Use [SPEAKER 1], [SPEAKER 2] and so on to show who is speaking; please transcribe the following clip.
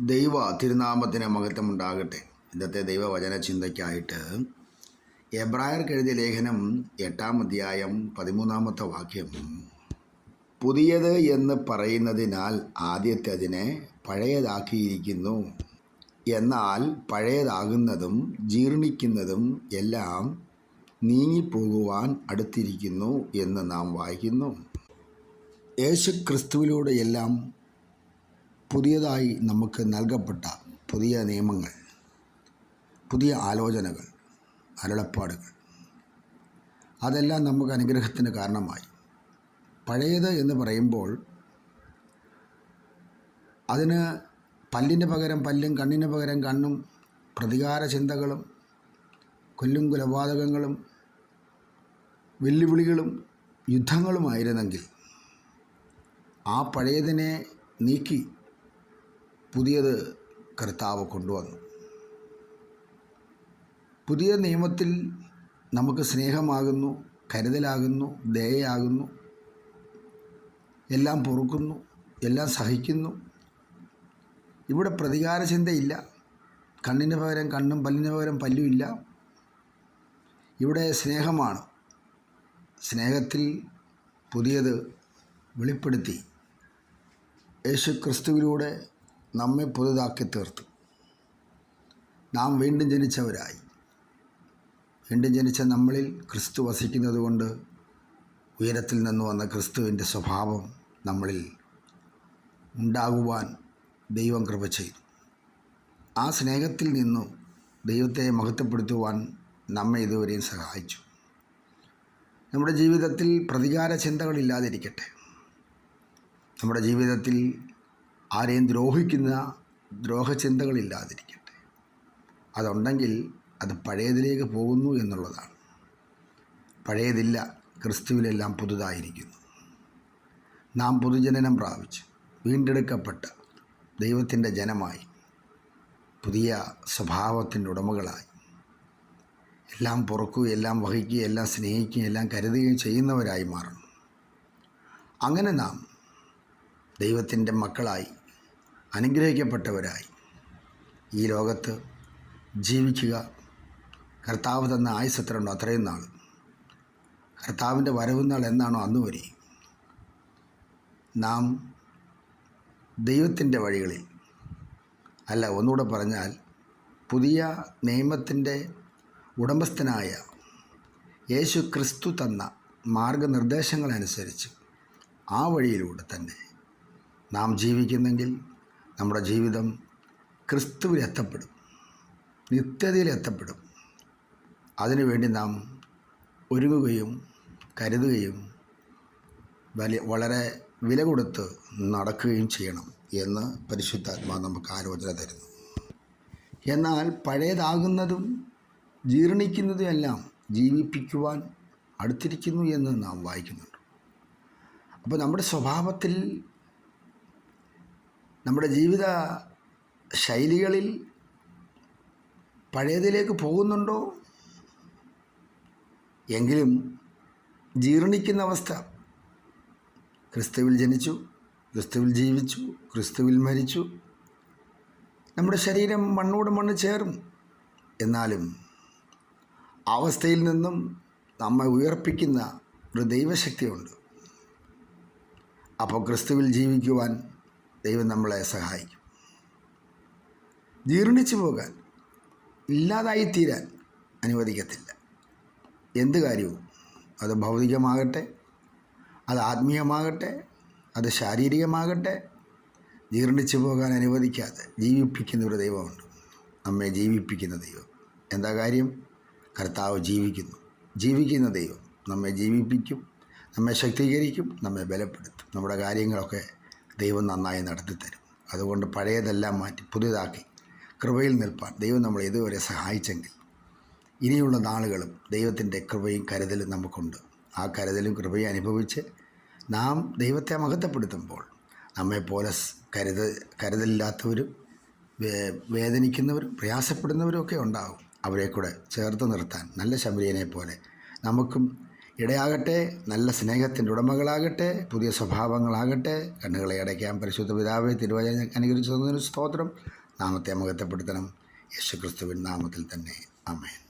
[SPEAKER 1] ദൈവ തിരുനാമത്തിന് മഹത്വമുണ്ടാകട്ടെ. ഇന്നത്തെ ദൈവവചന ചിന്തയ്ക്കായിട്ട് എബ്രായർക്ക് എഴുതിയ ലേഖനം എട്ടാം അധ്യായം പതിമൂന്നാമത്തെ വാക്യം. പുതിയത് എന്ന് പറയുന്നതിനാൽ ആദ്യത്തെ അതിനെ പഴയതാക്കിയിരിക്കുന്നു. എന്നാൽ പഴയതാകുന്നതും ജീർണിക്കുന്നതും എല്ലാം നീങ്ങിപ്പോകുവാൻ അടുത്തിരിക്കുന്നു എന്ന് നാം വായിക്കുന്നു. യേശു ക്രിസ്തുവിലൂടെ എല്ലാം പുതിയതായി നമുക്ക് നൽകപ്പെട്ട പുതിയ നിയമങ്ങൾ പുതിയ ആലോചനകൾ അരുളപ്പാടുകൾ അതെല്ലാം നമുക്ക് അനുഗ്രഹത്തിന് കാരണമായി. പഴയത് എന്ന് പറയുമ്പോൾ അതിന് പല്ലിന് പകരം പല്ലും കണ്ണിന് പകരം കണ്ണും പ്രതികാര ചിന്തകളും കൊല്ലും കൊലപാതകങ്ങളും വെല്ലുവിളികളും യുദ്ധങ്ങളുമായിരുന്നെങ്കിൽ ആ പഴയതിനെ നീക്കി പുതിയത് കർത്താവ് കൊണ്ടുവന്നു. പുതിയ നിയമത്തിൽ നമുക്ക് സ്നേഹമാകുന്നു കരുതലാകുന്നു ദയയാകുന്നു. എല്ലാം പൊറുക്കുന്നു എല്ലാം സഹിക്കുന്നു. ഇവിടെ പ്രതികാര ചിന്തയില്ല കണ്ണിന് പകരം കണ്ണും പല്ലിന് പകരം പല്ലും ഇല്ല. ഇവിടെ സ്നേഹമാണ്. സ്നേഹത്തിൽ പുതിയത് വെളിപ്പെടുത്തി. യേശു ക്രിസ്തുവിലൂടെ നമ്മെ പുതുതാക്കി തീർത്തു. നാം വീണ്ടും ജനിച്ചവരായി. വീണ്ടും ജനിച്ച നമ്മളിൽ ക്രിസ്തു വസിക്കുന്നത് കൊണ്ട് ഉയരത്തിൽ നിന്ന് വന്ന ക്രിസ്തുവിന്റെ സ്വഭാവം നമ്മളിൽ ഉണ്ടാകുവാൻ ദൈവം കൃപ ചെയ്തു. ആ സ്നേഹത്തിൽ നിന്നു ദൈവത്തെ മഹത്വപ്പെടുത്തുവാൻ നമ്മെ ഇതുവരെയും സഹായിച്ചു. നമ്മുടെ ജീവിതത്തിൽ പ്രതികാര ചിന്തകളില്ലാതിരിക്കട്ടെ. നമ്മുടെ ജീവിതത്തിൽ ആരെയും ദ്രോഹിക്കുന്ന ദ്രോഹചിന്തകളില്ലാതിരിക്കട്ടെ. അതുണ്ടെങ്കിൽ അത് പഴയതിലേക്ക് പോകുന്നു എന്നുള്ളതാണ്. പഴയതില്ല ക്രിസ്തുവിലെല്ലാം പുതുതായിരിക്കുന്നു. നാം പുതുജനനം പ്രാപിച്ച് വീണ്ടെടുക്കപ്പെട്ട ദൈവത്തിന്റെ ജനമായി പുതിയ സ്വഭാവത്തിന്റെ ഉടമകളായി എല്ലാം പുറക്കുകയും എല്ലാം വഹിക്കുകയും എല്ലാം സ്നേഹിക്കുകയും എല്ലാം കരുതുകയും ചെയ്യുന്നവരായി മാറണം. അങ്ങനെ നാം ദൈവത്തിന്റെ മക്കളായി അനുഗ്രഹിക്കപ്പെട്ടവരായി. ഈ ലോകത്ത് ജീവിക്കുക കർത്താവ് തന്ന ആയുസ് എത്ര ഉണ്ടോ അത്രയും നാൾ. കർത്താവിന്റെ വരവുന്നാൾ എന്നാണോ അന്ന് വരെ? നാം ദൈവത്തിന്റെ വഴികളിൽ അല്ല ഒന്നുകൂടെ പറഞ്ഞാൽ പുതിയ നിയമത്തിന്റെ ഉടമസ്ഥനായ യേശു ക്രിസ്തു തന്ന മാർഗനിർദ്ദേശങ്ങളനുസരിച്ച് ആ വഴിയിലൂടെ തന്നെ നാം ജീവിക്കുന്നെങ്കിൽ നമ്മുടെ ജീവിതം ക്രിസ്തുവിൽ എത്തപ്പെടും നിത്യതയിൽ എത്തപ്പെടും. അതിനുവേണ്ടി നാം ഒരുങ്ങുകയും കരുതുകയും വലിയ വളരെ വില കൊടുത്ത് നടക്കുകയും ചെയ്യണം എന്ന് പരിശുദ്ധാത്മാ നമുക്ക് ആലോചന തരുന്നു. എന്നാൽ പഴയതാകുന്നതും ജീർണിക്കുന്നതും എല്ലാം ജീവിപ്പിക്കുവാൻ അടുത്തിരിക്കുന്നു എന്ന് നാം വായിക്കുന്നുണ്ട്. അപ്പോൾ നമ്മുടെ സ്വഭാവത്തിൽ നമ്മുടെ ജീവിത ശൈലികളിൽ പഴയതിലേക്ക് പോകുന്നുണ്ടോ? എങ്കിലും ജീർണിക്കുന്ന അവസ്ഥ. ക്രിസ്തുവിൽ ജനിച്ചു ക്രിസ്തുവിൽ ജീവിച്ചു ക്രിസ്തുവിൽ മരിച്ചു. നമ്മുടെ ശരീരം മണ്ണോട് മണ്ണ് ചേരും. എന്നാലും അവസ്ഥയിൽ നിന്നും നമ്മെ ഉയർപ്പിക്കുന്ന ഒരു ദൈവശക്തിയുണ്ട്. അപ്പോൾ ക്രിസ്തുവിൽ ജീവിക്കുവാൻ ദൈവം നമ്മളെ സഹായിക്കും. ജീർണിച്ചു പോകാൻ ഇല്ലാതായി തീരാൻ അനുവദിക്കത്തില്ല. എന്ത് കാര്യവും? അത് ഭൗതികമാകട്ടെ അത് ആത്മീയമാകട്ടെ അത് ശാരീരികമാകട്ടെ. ജീർണിച്ചു പോകാൻ അനുവദിക്കാതെ ജീവിപ്പിക്കുന്ന ഒരു ദൈവമുണ്ട്. നമ്മെ ജീവിപ്പിക്കുന്ന ദൈവം. എന്താ കാര്യം? കർത്താവ് ജീവിക്കുന്നു. ജീവിക്കുന്ന ദൈവം നമ്മെ ജീവിപ്പിക്കും നമ്മെ ശക്തീകരിക്കും നമ്മെ ബലപ്പെടുത്തും. നമ്മുടെ കാര്യങ്ങളൊക്കെ ദൈവം നന്നായി നടത്തി തരും അതുകൊണ്ട് പഴയതെല്ലാം മാറ്റി പുതിയതാക്കി കൃപയിൽ നിൽപ്പാൻ ദൈവം നമ്മളെ ഇതുവരെ സഹായിച്ചെങ്കിൽ ഇനിയുള്ള നാളുകളും ദൈവത്തിന്റെ കൃപയും കരുതലും നമുക്കുണ്ട്. ആ കരുതലും കൃപയും അനുഭവിച്ച് നാം ദൈവത്തെ മഹത്വപ്പെടുത്തുമ്പോൾ നമ്മെപ്പോലെ കരുത കരുതലില്ലാത്തവരും വേദനിക്കുന്നവരും പ്രയാസപ്പെടുന്നവരും ഒക്കെ ഉണ്ടാകും അവരെ കൂടെ ചേർത്ത് നിർത്താൻ നല്ല ശബരിയനെ പോലെ നമുക്കും ഇടയാകട്ടെ നല്ല സ്നേഹത്തിന്റെ ഉടമകളാകട്ടെ പുതിയ സ്വഭാവങ്ങളാകട്ടെ കണ്ണുകളെ അടയ്ക്കാൻ പരിശുദ്ധ പിതാവെ തിരുവചന അനുകരിച്ചതിന് സ്തോത്രം. നാമത്തെ മഹത്വപ്പെടുത്തണം യേശുക്രിസ്തുവിൻ നാമത്തിൽ തന്നെ. അമേൻ